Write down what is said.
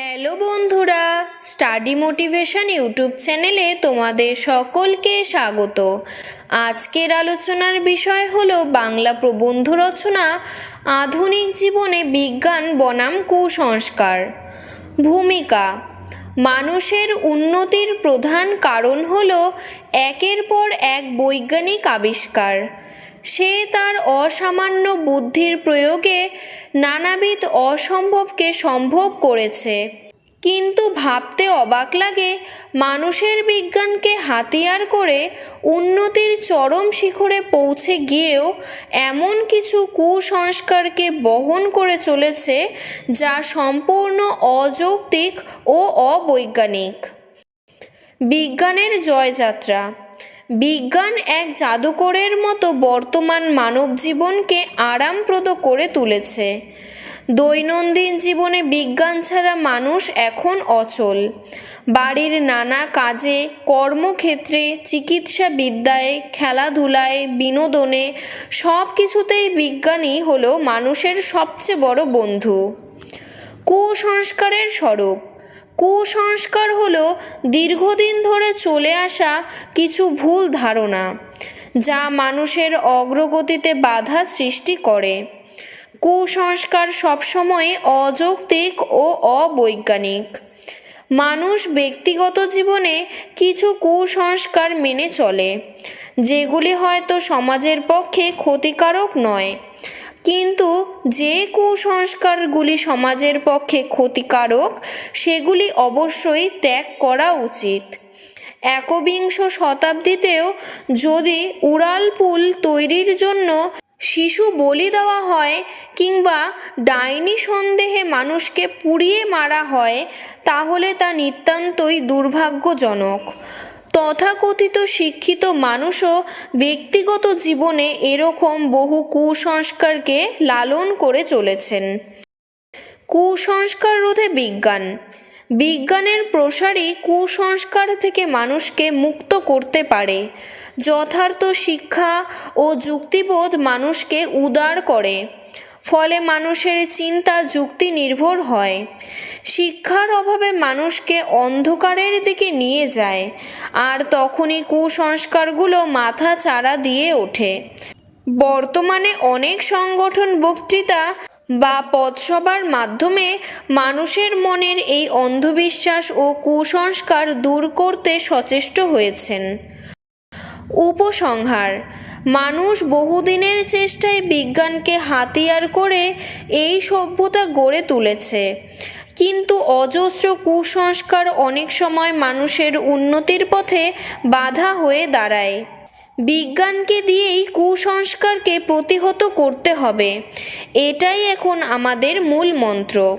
Hello বন্ধুরা, study motivation YouTube চ্যানেলে তোমাদের সকলকে স্বাগত। আজকের আলোচনার বিষয় হল বাংলা প্রবন্ধ রচনা, আধুনিক জীবনে বিজ্ঞান বনাম কুসংস্কার। ভূমিকা, মানুষের উন্নতির প্রধান কারণ হল একের পর এক বৈজ্ঞানিক আবিষ্কার। সে তার অসামান্য বুদ্ধির প্রয়োগে নানাবিধ অসম্ভবকে সম্ভব করেছে। কিন্তু ভাবতে অবাক লাগে, মানুষের বিজ্ঞানকে হাতিয়ার করে উন্নতির চরম শিখরে পৌঁছে গিয়েও এমন কিছু কুসংস্কারকে বহন করে চলেছে যা সম্পূর্ণ অযৌক্তিক ও অবৈজ্ঞানিক। বিজ্ঞানের জয়যাত্রা বিজ্ঞান এক জাদুকরের মতো বর্তমান মানব জীবনকে আরামপ্রদ করে তুলেছে। দৈনন্দিন জীবনে বিজ্ঞান ছাড়া মানুষ এখন অচল। বাড়ির নানা কাজে, কর্মক্ষেত্রে, চিকিৎসা বিদ্যায়, খেলাধুলায়, বিনোদনে সব কিছুতেই বিজ্ঞানই হলো মানুষের সবচেয়ে বড় বন্ধু। কুসংস্কারের স্বরূপ। কুসংস্কার হলো দীর্ঘদিন ধরে চলে আসা কিছু ভুল ধারণা, যা মানুষের অগ্রগতিতে বাধা সৃষ্টি করে। কুসংস্কার সবসময় অযৌক্তিক ও অবৈজ্ঞানিক। মানুষ ব্যক্তিগত জীবনে কিছু কুসংস্কার মেনে চলে, যেগুলি হয়তো সমাজের পক্ষে ক্ষতিকারক নয়। কিন্তু যে কুসংস্কারগুলি সমাজের পক্ষে ক্ষতিকারক, সেগুলি অবশ্যই ত্যাগ করা উচিত। একবিংশ শতাব্দীতেও যদি উড়াল পুল তৈরির জন্য শিশু বলি দেওয়া হয় কিংবা ডাইনি সন্দেহে মানুষকে পুড়িয়ে মারা হয়, তাহলে তা নিতান্তই দুর্ভাগ্যজনক। তথাকথিত শিক্ষিত মানুষও ব্যক্তিগত জীবনে এরকম বহু কুসংস্কারকে লালন করে চলেছেন। কুসংস্কার রোধে বিজ্ঞান। বিজ্ঞানের প্রসারই কুসংস্কার থেকে মানুষকে মুক্ত করতে পারে। যথার্থ শিক্ষা ও যুক্তিবোধ মানুষকে উদার করে। ফলে মানুষের চিন্তা যুক্তি নির্ভর হয়। শিক্ষার অভাবে মানুষকে অন্ধকারের দিকে নিয়ে যায়, আর তখনই কুসংস্কারগুলো মাথা চাড়া দিয়ে ওঠে। বর্তমানে অনেক সংগঠন বক্তৃতা বা পথসভার মাধ্যমে মানুষের মনের এই অন্ধবিশ্বাস ও কুসংস্কার দূর করতে সচেষ্ট হয়েছেন। উপসংহার। মানুষ বহুদিনের চেষ্টায় বিজ্ঞানকে হাতিয়ার করে এই সভ্যতা গড়ে তুলেছে। কিন্তু অজস্র কুসংস্কার অনেক সময় মানুষের উন্নতির পথে বাধা হয়ে দাঁড়ায়। বিজ্ঞানকে দিয়েই কুসংস্কারকে প্রতিহত করতে হবে। এটাই এখন আমাদের মূল মন্ত্র।